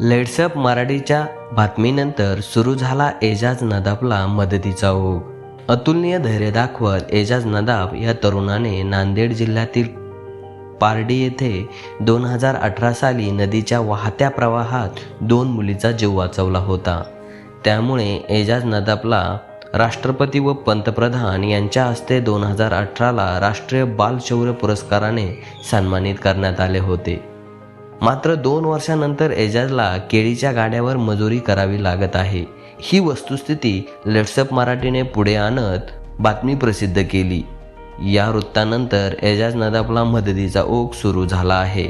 लेट्सअप मराठीच्या बातमीनंतर सुरू झाला एजाज नदाबला मदतीचा ओघ. अतुलनीय धैर्य दाखवत एजाज नदाब या तरुणाने नांदेड जिल्ह्यातील पारडी येथे दोन हजार अठरा साली नदीच्या वाहत्या प्रवाहात दोन मुलीचा जीव वाचवला होता. त्यामुळे एजाज नदाबला राष्ट्रपती व पंतप्रधान यांच्या हस्ते दोन हजार अठराला राष्ट्रीय बाल शौर्य पुरस्काराने सन्मानित करण्यात आले होते. मात्र दोन वर्षानंतर एजाजला केळीच्या गाड्यावर मजुरी करावी लागत आहे. ही वस्तुस्थिती लेट्सअप मराठीने पुढे आणत बातमी प्रसिद्ध केली. या वृत्तानंतर एजाज नदाबला मदतीचा ओघ सुरू झाला आहे.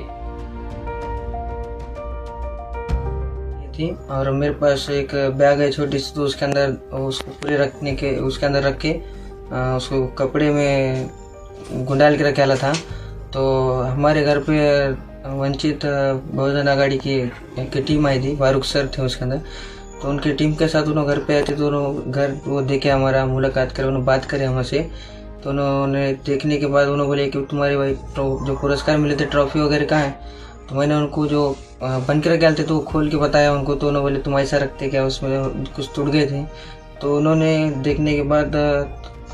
थी और मेरे पास एक बैग है छोटी सी तो उसके अंदर उसको पूरे रखने के उसके अंदर रख के उसको कपड़े में गुंडाल के रखा था। तो हमारे घर पे वंचित बहुजन आघाड़ी की एक टीम आई थी फारूक सर थे उसके अंदर. तो उनकी टीम के साथ उन्होंने घर पे आए थे तो उन्होंने घर वो देखे हमारा मुलाकात करे उन्होंने बात करे हमसे तो उन्होंने देखने के बाद उन्होंने बोले कि तुम्हारे भाई जो पुरस्कार मिले थे, ट्रॉफी वगैरह कहाँ है? तो मैंने उनको जो बन के रखे थे तो खोल के बताया उनको तो उन्होंने बोले, तुम ऐसा रखते क्या? उसमें कुछ टूट गए थे. तो उन्होंने देखने के बाद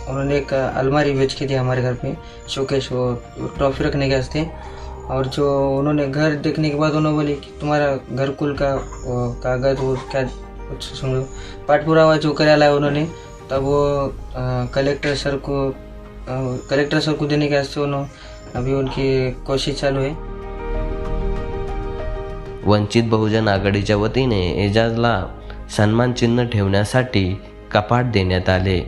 उन्होंने एक अलमारी बेच के दी हमारे घर पे शोकेश वो ट्रॉफी रखने के वास्ते. और जो उन्होंने घर देखने के बाद उन्होंने बोली कि तुम्हारा घर कुल का कागज वो क्या कुछ समझो पाठ पुरावा जो कराया है उन्होंने तब वो कलेक्टर सर को कलेक्टर सर को देने के वास्ते उन्होंने अभी उनकी कोशिश चालू है। वंचित बहुजन आघाडीच्या वतीने एजाजला सन्मान चिन्ह ठेवण्यासाठी कपाट देण्यात आले.